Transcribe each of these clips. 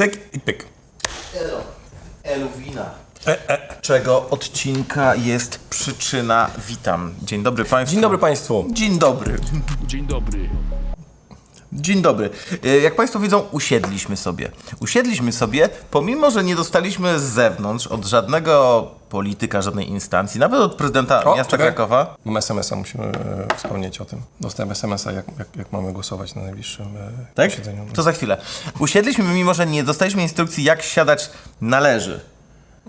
cyk i pyk. Eluwina. Czego odcinka jest przyczyna? Witam. Dzień dobry Państwu. Dzień dobry Państwu. Dzień dobry. Dzień dobry. Dzień dobry. E, Jak Państwo widzą, usiedliśmy sobie. Usiedliśmy sobie, pomimo że nie dostaliśmy z zewnątrz od żadnego polityka, żadnej instancji, nawet od prezydenta O, miasta czekaj. Krakowa. Mam SMS-a, musimy e, wspomnieć o tym. Dostałem SMS-a, jak, jak, jak mamy głosować na najbliższym e, Tak? posiedzeniu. To za chwilę. Usiedliśmy, mimo że nie dostaliśmy instrukcji, jak siadać należy.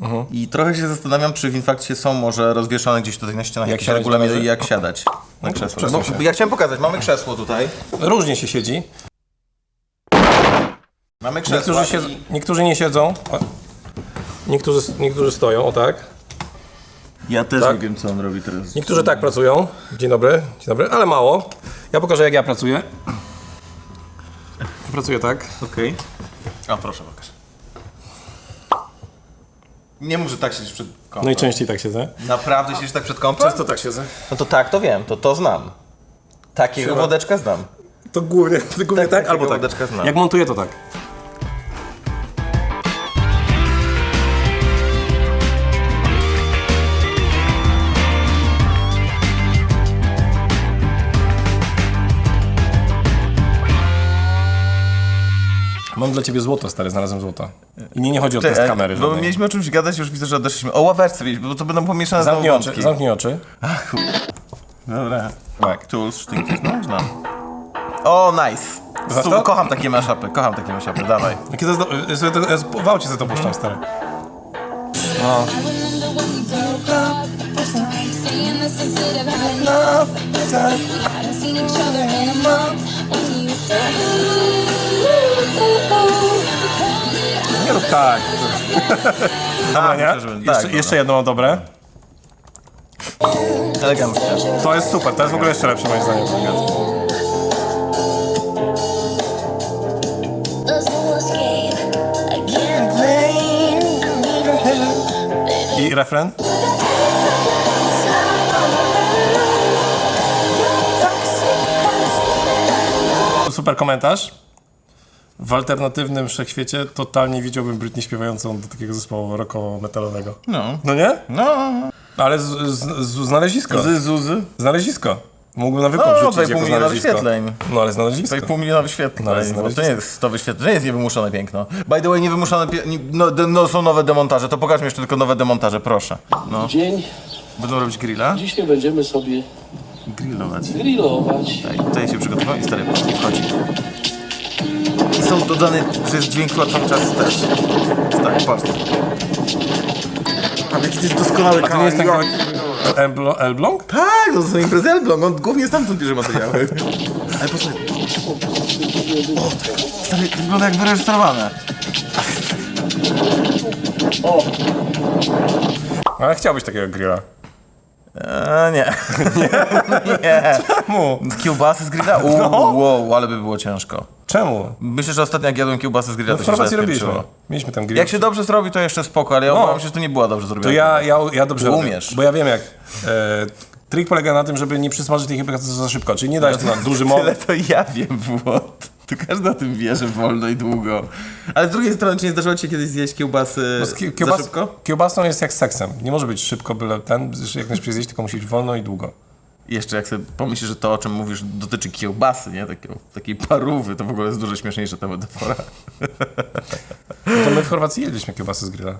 Mhm. I trochę się zastanawiam, czy w infakcie są może rozwieszone gdzieś tutaj na ścianach Jak jakieś regulaminy jak siadać na No, krzesło. się. ja chciałem pokazać, mamy krzesło tutaj. Różnie się siedzi. Mamy krzesło. Niektórzy, niektórzy nie siedzą. Niektórzy, niektórzy stoją, o tak. Ja też Tak. nie wiem, co on robi teraz. Niektórzy tak pracują. Dzień dobry, dzień dobry, ale mało. Ja pokażę, jak ja pracuję. Pracuję tak. Okej. A proszę, pokaż. Nie muszę tak siedzieć przed kąpem. Najczęściej tak siedzę. Naprawdę siedzisz tak przed kąpem? Często tak siedzę. No to tak, to wiem, to to znam. Takiego Siema. wodeczka znam. To głównie, to głównie Tak, tak, albo takiego tak. wodeczka znam. Jak montuję, to tak. Mam dla ciebie złoto, stary, znalazłem złoto. I nie, nie chodzi o test Ty, e, kamery Bo żadnej. mieliśmy o czymś gadać, już widzę, że odeszliśmy. O ławerce mieliśmy, bo to będą pomieszane Zamknij znowu oczy, wątki. zamknij oczy. Dobra. Tak. Tools, sztynki, no znam. O, nice. Znasz Su- to? kocham takie maszapy, kocham takie maszapy, dawaj. Jakie to jest, do- ja sobie to, ja w aucie sobie to puszczam, stary. No. saying this is it. I've had enough. We hadn't seen each other in a month. Nie rób tak. Dobra, nie? myślę, że- tak, jeszcze, dobra. jeszcze jedno mam dobre. Elegancko. To jest super, to jest w ogóle jeszcze lepsze moim zdaniem. There's no escape. I can't blame I refren? Super komentarz. W alternatywnym wszechświecie totalnie widziałbym Britney śpiewającą do takiego zespołu rockowo-metalowego. No. No nie? No. Ale z, z, z, znalezisko. Z Zuzy. Znalezisko. Mógłbym na wykop O, wrzucić 2,5 jako miliona znalezisko. wyświetleń. No ale znalezisko. 2,5 miliona wyświetleń, No, ale bo to nie jest to wyświetlenie, to nie jest niewymuszone piękno. By the way, niewymuszone pie... no, no, są nowe demontaże, to pokaż mi jeszcze tylko nowe demontaże, proszę. No. Dzień. Będą robić grilla? Dzisiaj będziemy sobie Grillować. grillować. Tak, tutaj się przygotował i stary wchodzi. Są dodane, że jest dźwięk chyba cały czas też. Tak, patrz. A jaki to jest doskonały nie jest ten Elblo- Elbląg? Tak, no to są imprezy Elbląg, on głównie stamtąd bierze materiały. Ale posłuchaj. O, tak. Stary, to wygląda jak wyreżyserowane. Ale chciałbyś takiego grilla. Eee, nie. nie. Czemu? Z kiełbasy z grilla? Uuu, wow, ale by było ciężko. Czemu? Myślę, że ostatnio jak jadłem kiełbasę z grilla, No to w się Chorwacji robiliśmy. Mieliśmy tam grill. Jak się dobrze zrobi, to jeszcze spoko, ale ja No. obawiam się, że to nie była dobrze zrobiona. To ja, ja, ja dobrze robię, umiesz. Bo ja wiem jak. E, trik polega na tym, żeby nie przysmażyć tych jabłek za szybko. Czyli nie dać to na duży moc. Tyle to ja wiem, Włod. To każdy o tym wie, że wolno i długo. Ale z drugiej strony, czy nie zdarzyło ci się kiedyś zjeść kiełbasy No, ki- za kiełbas, szybko? kiełbasą jest jak seksem. Nie może być szybko, byle ten, jak najszybciej zjeść, tylko musi być wolno i długo. I jeszcze jak sobie pomyślisz, że to, o czym mówisz, dotyczy kiełbasy, nie? Takiego, takiej parówy, to w ogóle jest dużo śmieszniejsza ta metafora. No to my w Chorwacji jedliśmy kiełbasy z grilla.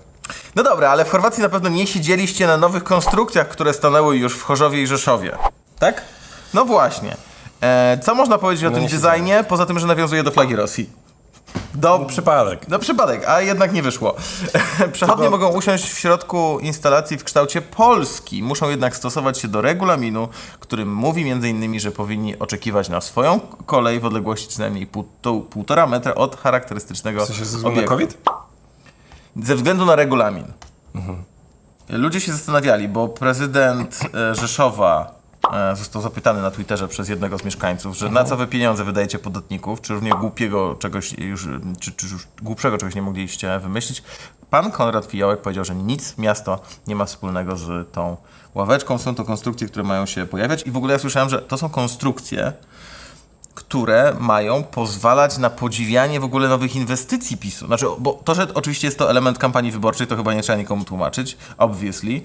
No dobra, ale w Chorwacji na pewno nie siedzieliście na nowych konstrukcjach, które stanęły już w Chorzowie i Rzeszowie. Tak? No właśnie. E, co można powiedzieć o tym nie designie, poza tym, że nawiązuje do flagi Rosji? Do Przypadek. No przypadek, a jednak nie wyszło. Przechodnie mogą usiąść w środku instalacji w kształcie Polski. Muszą jednak stosować się do regulaminu, którym mówi m.in., że powinni oczekiwać na swoją kolej w odległości co najmniej pół- półtora metra od charakterystycznego W sensie ze względu na obiektu. COVID? Ze względu na regulamin. Ludzie się zastanawiali, bo prezydent e, Rzeszowa e, został zapytany na Twitterze przez jednego z mieszkańców, że na co wy pieniądze wydajecie podatników, czy równie głupiego czegoś już, czy, czy już głupszego czegoś nie mogliście wymyślić. Pan Konrad Fiołek powiedział, że nic miasto nie ma wspólnego z tą ławeczką. Są to konstrukcje, które mają się pojawiać i w ogóle ja słyszałem, że to są konstrukcje, które mają pozwalać na podziwianie w ogóle nowych inwestycji PiSu. Znaczy, bo to, że oczywiście jest to element kampanii wyborczej, to chyba nie trzeba nikomu tłumaczyć, obviously,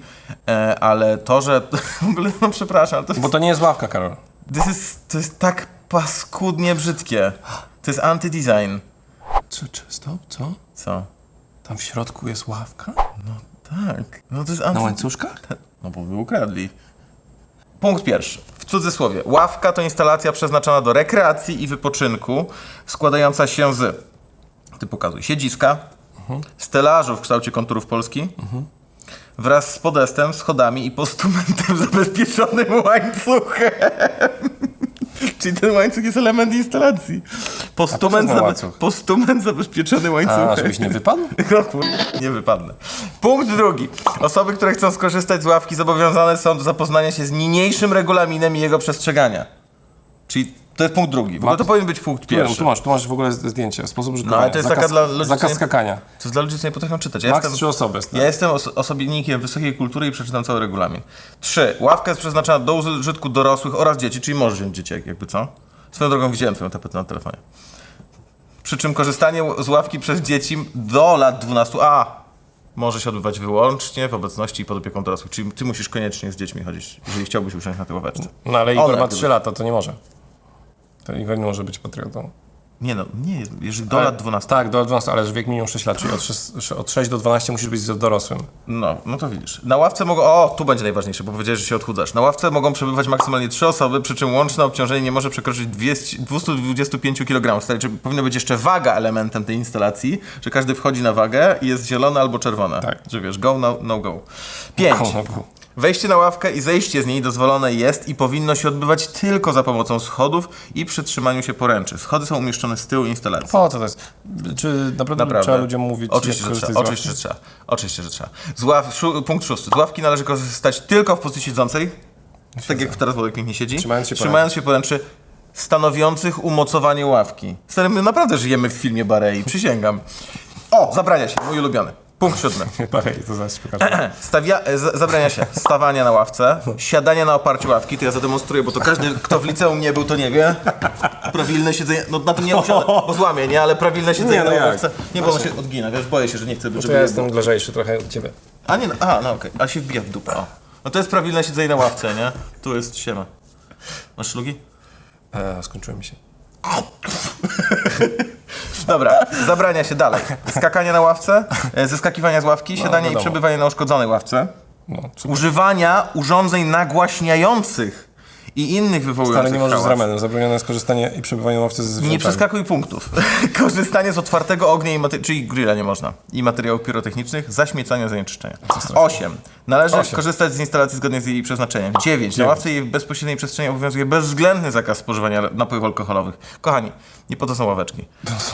e, ale to, że w ogóle, no przepraszam, to jest, Bo to nie jest ławka, Karol. this is, to jest tak paskudnie brzydkie. To jest anti-design. Czy, czy, stop, co? Co? Tam w środku jest ławka? Tak. No to jest Na anty... łańcuszkach? No bo by ukradli. Punkt pierwszy. W cudzysłowie. Ławka to instalacja przeznaczona do rekreacji i wypoczynku, składająca się z, ty pokazuj, siedziska, stelażu w kształcie konturów Polski, wraz z podestem, schodami i postumentem zabezpieczonym łańcuchem. Czyli ten łańcuch jest element instalacji. Postument, po zabe- łańcuch? postument zabezpieczony łańcuchem. A, żebyś nie wypadł? No kur... nie wypadnę. Punkt drugi. Osoby, które chcą skorzystać z ławki zobowiązane są do zapoznania się z niniejszym regulaminem i jego przestrzegania. Czyli to jest punkt drugi. W ogóle to powinien być punkt Pierwszy. Tu masz, tu masz w ogóle zdjęcie, sposób użytkowania. No, ale to jest zakaz, taka dla ludzi, Zakaz skakania. To jest dla ludzi, co nie potrafią czytać. Ja Max jestem, trzy osoby. ja jestem os- osobnikiem wysokiej kultury i przeczytam cały regulamin. Trzy. Ławka jest przeznaczona do użytku dorosłych oraz dzieci, czyli możesz wziąć dzieciak, jakby co? Swoją drogą widziałem twoją tapetę na telefonie. Przy czym korzystanie z ławki przez dzieci do lat 12 a może się odbywać wyłącznie w obecności i pod opieką dorosłych. Czyli ty musisz koniecznie z dziećmi chodzić, jeżeli chciałbyś usiąść na tej ławeczce. No ale Igor One ma jakby- 3 lata, to nie może. To Igor nie może być patriotą. Nie no, nie, jeżeli do Ale- lat 12. Tak, do 12, ale że wiek minimum 6 lat, czyli od 6, od 6 do 12 musisz być dorosłym. No, no to widzisz. Na ławce mogą. O, tu będzie najważniejsze, bo powiedziałeś, że się odchudzasz. Na ławce mogą przebywać maksymalnie trzy osoby, przy czym łączne obciążenie nie może przekroczyć 200, 225 kg. Czy powinna być jeszcze waga elementem tej instalacji, że każdy wchodzi na wagę i jest zielone albo czerwone. Tak. Że wiesz, go, no, no go. Pięć. Go, no go. Wejście na ławkę i zejście z niej dozwolone jest i powinno się odbywać tylko za pomocą schodów i przy trzymaniu się poręczy. Schody są umieszczone z tyłu instalacji. Po co to jest? Czy naprawdę, Naprawdę. trzeba ludziom mówić, Oczywiście, jak że trzeba. z Oczywiście, że trzeba. Oczywiście, że trzeba. Z ław, szu, punkt szósty. Z ławki należy korzystać tylko w pozycji siedzącej. Tak jak teraz Włodek pięknie siedzi. Trzymając się Trzymając się poręczy stanowiących umocowanie ławki. Stary, my naprawdę żyjemy w filmie Barei, przysięgam. O, zabrania się, mój ulubiony. Punkt siódmy. To zaraz pokażę. Stawia, z- zabrania się stawania na ławce, siadania na oparciu ławki, to ja zademonstruję, bo to każdy, kto w liceum nie był, to nie wie. Prawilne siedzenie, no na tym nie usiądę, bo złamie, nie? Ale prawilne siedzenie Nie, no na jak? ławce. Nie, bo on się odgina, wiesz, boję się, że nie chcę, To żeby... ja jestem lżejszy trochę od ciebie. A nie, no, aha, no okej, a się wbija w dupę, o. No to jest prawilne siedzenie na ławce, nie? Tu jest siema. Masz szlugi? E, skończyłem się. Dobra, zabrania się dalej. Skakanie na ławce, e, zeskakiwania z ławki, siadanie i wiadomo. przebywanie na uszkodzonej ławce. No, Używania urządzeń nagłaśniających i innych wywołujących ale nie możesz z hałas. ramenem. Zabronione skorzystanie i przebywanie ławce ze zwierzętami. Nie przeskakuj punktów. Korzystanie z otwartego ognia, i mater- czyli grilla nie można. I materiałów pirotechnicznych, zaśmiecania, zanieczyszczenia. 8. Należy Osiem. korzystać z instalacji zgodnie z jej przeznaczeniem. 9. Na ławce jej bezpośredniej przestrzeni obowiązuje bezwzględny zakaz spożywania napojów alkoholowych. Kochani, nie po to są ławeczki.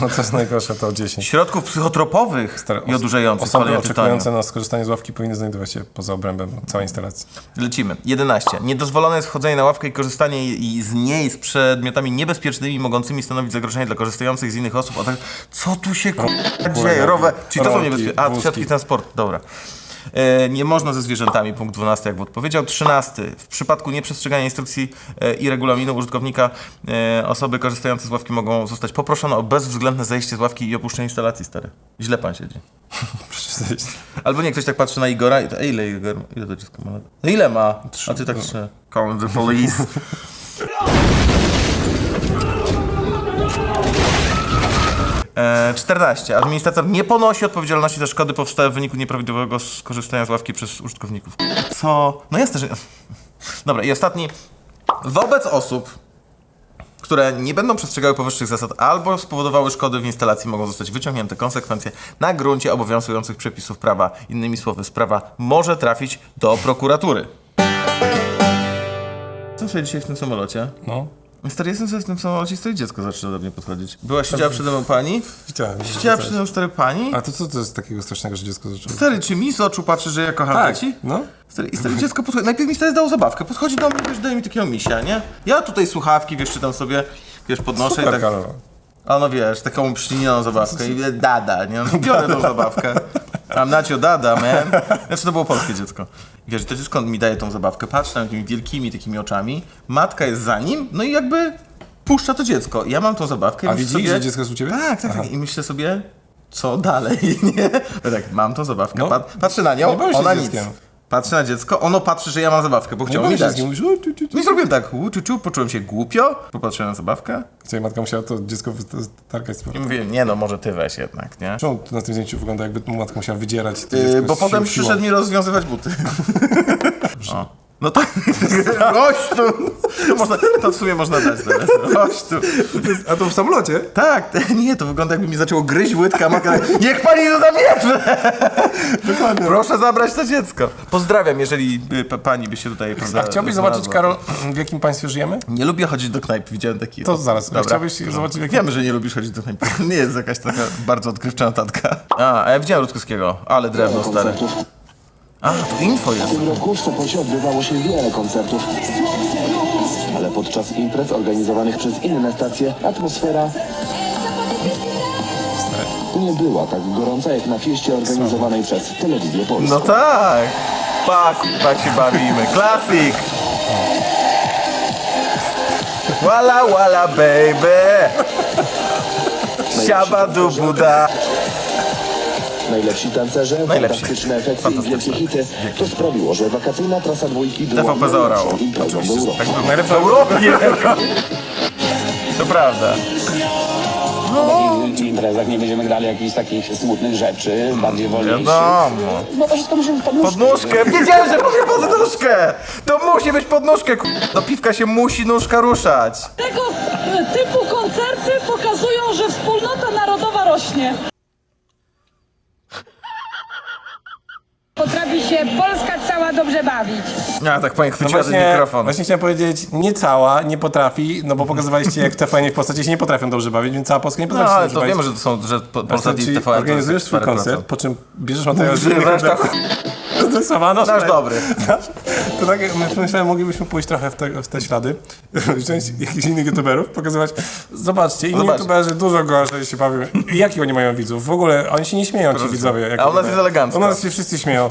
To, to jest najgorsze, to 10. Środków psychotropowych Stare- i odurzających Osoby oczekujące na skorzystanie z ławki powinny znajdować się poza obrębem całej instalacji. Lecimy. 11. Niedozwolone jest wchodzenie na ławkę i korzystanie i z niej z przedmiotami niebezpiecznymi, mogącymi stanowić zagrożenie dla korzystających z innych osób. A tak, co tu się k***a dzieje? Rower. Czyli to są niebezpieczne. A, wózki. środki transportu. Dobra. E, nie można ze zwierzętami, punkt 12, jak odpowiedział. 13. W przypadku nieprzestrzegania instrukcji e, i regulaminu użytkownika e, osoby korzystające z ławki mogą zostać poproszone o bezwzględne zejście z ławki i opuszczenie instalacji, stary. Źle pan siedzi. Albo nie, ktoś tak patrzy na Igora i to, ile Igor, ile to dziecko ma? No ile ma? A ty tak no. trzy. Call the police. E, 14. Administrator nie ponosi odpowiedzialności za szkody powstałe w wyniku nieprawidłowego skorzystania z ławki przez użytkowników. Co? No jasne, że... Dobra, i ostatni. Wobec osób, które nie będą przestrzegały powyższych zasad albo spowodowały szkody w instalacji, mogą zostać wyciągnięte konsekwencje na gruncie obowiązujących przepisów prawa. Innymi słowy, sprawa może trafić do prokuratury. Jestem sobie dzisiaj w tym samolocie. No, Stary, jestem sobie w tym samolocie i stoi dziecko zaczyna do mnie podchodzić. Była, siedziała przede mną pani. widziałem. Siedziała przede mną stary pani. A to co to jest takiego strasznego, że dziecko zaczęło? Stary, czy mi z oczu patrzy, że ja kocham Tak, dzieci? no. Stary, I stary dziecko podchodzi, najpierw mi stary dał zabawkę, podchodzi do mnie, wiesz, daje mi takiego misia, nie? Ja tutaj słuchawki, wiesz, czytam sobie, wiesz, podnoszę i Super, tak... Karol. A no wiesz, taką przycinioną zabawkę i dada, nie? No, biorę tą zabawkę. Mam nacio dada, man. Znaczy to było polskie dziecko. Wiesz, to dziecko mi daje tą zabawkę, patrzy tam tymi wielkimi takimi oczami, matka jest za nim, no i jakby puszcza to dziecko. Ja mam tą zabawkę i A myślę widzisz, sobie, że dziecko jest u ciebie? Tak, tak, tak. I myślę sobie, co dalej, nie? No tak, mam tą zabawkę, No. pat, patrzę na Nie nią, bawisz się ona nic. dzieckiem. Patrzę na dziecko, ono patrzy, że ja mam zabawkę, bo Nie chciało mi dać. mówisz, "U, tu, tu, tu". No i zrobiłem tak, uu, czu, czu, poczułem się głupio, popatrzyłem na zabawkę Twoja matka musiała to dziecko targać z i mówię, nie no, może ty weź jednak, nie? Czemu na tym zdjęciu wygląda jakby matka musiała wydzierać to Yy, bo potem przyszedł mi rozwiązywać buty. o. No to tu! To, można, to w sumie można dać teraz. Tu. A to w samolocie? Tak, nie, to wygląda jakby mi zaczęło gryźć łydka maka. Niech pani to zabierze! Dokładnie. Proszę zabrać to dziecko. Pozdrawiam, jeżeli y, pa- pani by się tutaj A chciałbyś zobaczyć, Karol, w jakim państwie żyjemy? Nie lubię chodzić do knajp, widziałem taki... To zaraz, Dobra. chciałbyś zobaczyć, w jakim... Wiem, że nie lubisz chodzić do knajp. Nie jest jakaś taka bardzo odkrywcza notatka. A, a ja widziałem Rutkowskiego, ale drewno stare. A, to info jest. W tym roku w Sopocie odbywało się wiele koncertów. Ale podczas imprez organizowanych przez inne stacje atmosfera nie była tak gorąca jak na fieście organizowanej przez Telewizję Polską. No tak. Pak, tak się bawimy. Klasik. Wala, wala, baby. Siaba du buda. Najlepsi tancerze, Najlepsi. fantastyczne efekty i wielkie hity. To sprawiło, że wakacyjna trasa dwójki była TVP zaorało. najlepszą imprezą w Europie. Tak był najlepszy w Europie. To prawda. takich imprezach nie będziemy grali jakichś takich smutnych rzeczy, bardziej wolniejszych. Wiadomo. Bo to wszystko musi być pod Pod nóżkę. Wiedziałem, że mówię pod nóżkę. To musi być pod nóżkę. ku- Do piwka się musi nóżka ruszać. Tego e, typu koncerty pokazują, że wspólnota narodowa rośnie. Potrafi się Polska cała dobrze bawić. Ja tak pani No chwyciła ten właśnie, mikrofon. właśnie chciałem powiedzieć, nie cała, nie potrafi, no bo pokazywaliście jak TVN w postaci się nie potrafią dobrze bawić, więc cała Polska nie No potrafi się ale dobrze to bawić. wiemy, że to są, że po- Polsat i TVN to organizujesz jest swój koncert, po czym bierzesz materiał z Zdesowano. Nasz dobry. To tak, my pomyślałem, moglibyśmy pójść trochę w te, w te ślady, wziąć jakichś innych youtuberów, pokazywać, zobaczcie, inni Zobacz. youtuberzy dużo gorzej się bawią. I Jakich oni mają widzów? W ogóle oni się nie śmieją, ci widzowie. jak A u nas jest elegancko. U nas się wszyscy śmieją.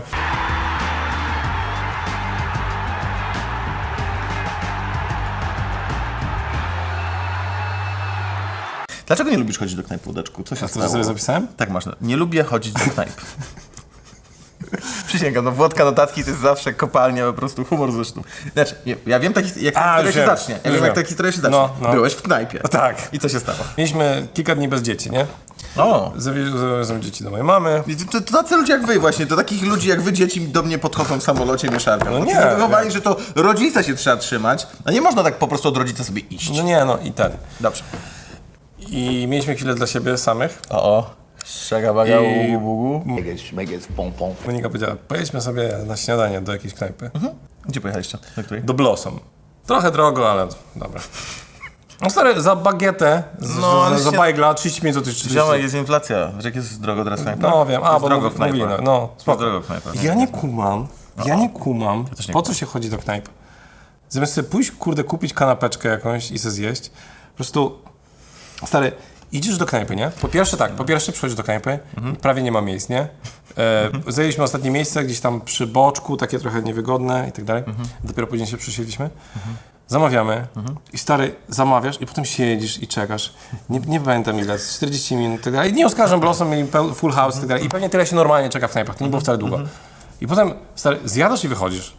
Dlaczego nie lubisz chodzić do knajp, Łódeczku? Co się A co, stało? że sobie zapisałem? Tak można. Nie lubię chodzić do knajp. Przysięgam, no Włodka notatki to jest zawsze kopalnia, po prostu humor zresztą. Znaczy, nie, ja wiem taki, jak ta A, historia się wiem, zacznie. Ja już wiem, jak ta historia się zacznie. No, no. Byłeś w knajpie. Tak. I co się stało? Mieliśmy kilka dni bez dzieci, nie? O! Zawiozłem dzieci do mojej mamy. I To, to tacy ludzie jak wy właśnie, to takich ludzi jak wy dzieci do mnie podchodzą w samolocie mieszarką. No Bo nie, nie. że to rodzica się trzeba trzymać, a nie można tak po prostu od rodzica sobie iść. No nie, no i ten. Dobrze. I mieliśmy chwilę dla siebie samych. O, o. Szaga baga, I- ugu, bugu. Monika powiedziała, pojedźmy sobie na śniadanie do jakiejś knajpy. Gdzie pojechaliście? Do której? Do Blossom. Trochę drogo, ale dobra. No stary, za bagietę, z, No, ale za, za się- bajgla 35 zł 40 Ziomek, jest inflacja. Wiesz, jak jest drogo teraz w knajpach? No wiem, a jest bo drogo w knajpach. mówili, no, no Jest spoko. drogo w knajpach. Ja nie kumam, ja nie kumam, też nie po co się chodzi do knajp? Zamiast sobie pójść, kurde, kupić kanapeczkę jakąś i se zjeść, po prostu, stary, idziesz do knajpy, nie? Po pierwsze tak, po pierwsze przychodzisz do knajpy, Mhm. prawie nie ma miejsc, nie? E, zajęliśmy ostatnie miejsce gdzieś tam przy boczku, takie trochę niewygodne i tak dalej. Mhm. Dopiero później się przesiedliśmy. Zamawiamy i stary, zamawiasz i potem siedzisz i czekasz. Nie, nie pamiętam ile, z 40 minut i tak dalej. Nie oskarżam mieli peł- full house i tak dalej. I pewnie tyle się normalnie czeka w knajpach, to nie było wcale długo. I potem, stary, zjadasz i wychodzisz.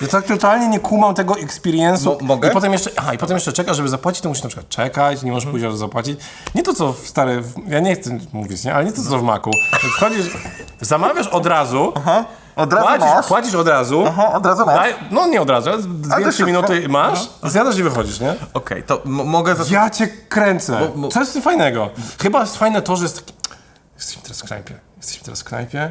Ja tak totalnie nie kumam tego experience'u. Mo- mogę? I potem jeszcze, aha, i potem jeszcze czekasz, żeby zapłacić, to musisz na przykład czekać, nie możesz pójść od razu zapłacić. Nie to co w stare, w, ja nie chcę mówić, nie? Ale nie to co w maku. Wchodzisz, zamawiasz od razu, Od razu płacisz, masz. płacisz od razu, Aha, od razu masz. daj, no nie od razu, dwie, trzy minuty masz, zjadasz i wychodzisz, nie? Okej, to m- mogę... Ja cię kręcę. Bo- bo- Co jest fajnego? Chyba jest fajne to, że jest taki... Jesteśmy teraz w knajpie. Jesteśmy teraz w knajpie.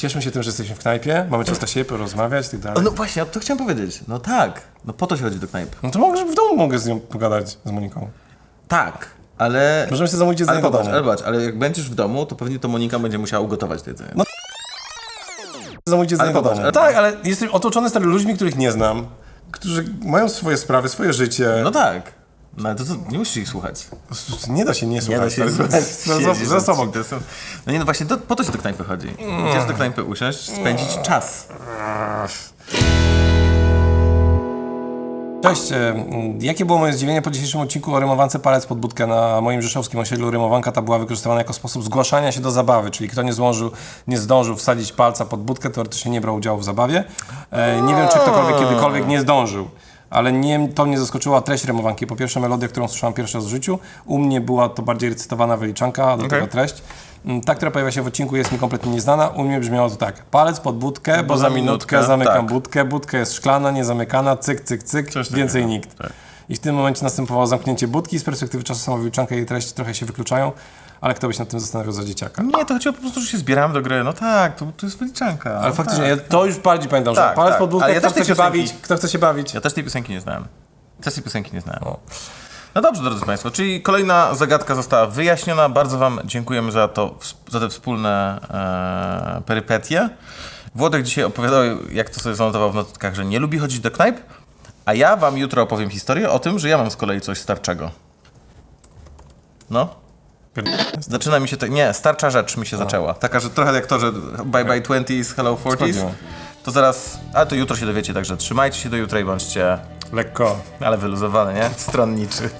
Cieszmy się tym, że jesteśmy w knajpie. Mamy czas dla siebie, porozmawiać i tak dalej. No właśnie, to chciałem powiedzieć. No tak. No po to się chodzi do knajp. No to może w domu mogę z nią pogadać, z Moniką. Tak, ale... Możemy sobie zamówić jedzenie Ale do popatrz, domu. ale patrz, ale jak będziesz w domu, to pewnie to Monika będzie musiała ugotować to jedzenie. No, Zamówić jedzenie do popatrz, domu. ale- Tak, ale jestem otoczony stary ludźmi, których nie znam. Którzy mają swoje sprawy, swoje życie. No tak. No ale to, to nie musisz ich słuchać. Nie da się nie Nie słuchać. da się stary. słuchać. Za, za, sobą. są- No nie, no właśnie, po to się do knajpy chodzi. Idziesz do knajpy usiąść, spędzić czas. Cześć, e, jakie było moje zdziwienie po dzisiejszym odcinku o rymowance palec pod budkę na moim rzeszowskim osiedlu? Rymowanka ta była wykorzystywana jako sposób zgłaszania się do zabawy, czyli kto nie zdążył, nie zdążył wsadzić palca pod budkę, teoretycznie nie brał udziału w zabawie. E, nie wiem, czy ktokolwiek kiedykolwiek nie zdążył. Ale nie, to mnie zaskoczyła treść rymowanki. Po pierwsze melodia, którą słyszałem pierwszy raz w życiu. U mnie była to bardziej recytowana wyliczanka, a do tego treść. Mm, Ta, która pojawia się w odcinku jest mi kompletnie nieznana. U mnie brzmiało to tak. Palec pod budkę, bo, za za minutkę, minutkę, zamykam tak. budkę. Budka jest szklana, niezamykana, cyk, cyk, cyk, Coś więcej nikt. tak. I w tym momencie następowało zamknięcie budki. Z perspektywy czasu sama wyliczanka i jej treści trochę się wykluczają, ale kto by się nad tym zastanawiał za dzieciaka. Nie, to chodziło po prostu, że się zbierałem do gry. No tak, to, to jest wyliczanka. Ale no faktycznie, tak. ja to już bardziej pamiętam, że Tak, palec tak. pod ja kto chce się piosenki- bawić, kto chce się bawić. Ja też tej piosenki nie znałem. Też tej piosenki nie znałem. No dobrze, drodzy Państwo, czyli kolejna zagadka została wyjaśniona. Bardzo Wam dziękujemy za, to, za te wspólne e, perypetie. Włodek dzisiaj opowiadał, jak to sobie zanotował w notatkach, że nie lubi chodzić do knajp, a ja Wam jutro opowiem historię o tym, że ja mam z kolei coś starczego. No. Zaczyna mi się to. Nie, starcza rzecz mi się zaczęła. Taka, że trochę jak to, że bye bye 20s, hello 40s. Sprawdziłem. To zaraz. Ale to jutro się dowiecie, także trzymajcie się do jutra i bądźcie. Lekko. Ale wyluzowany, nie? Stronniczy.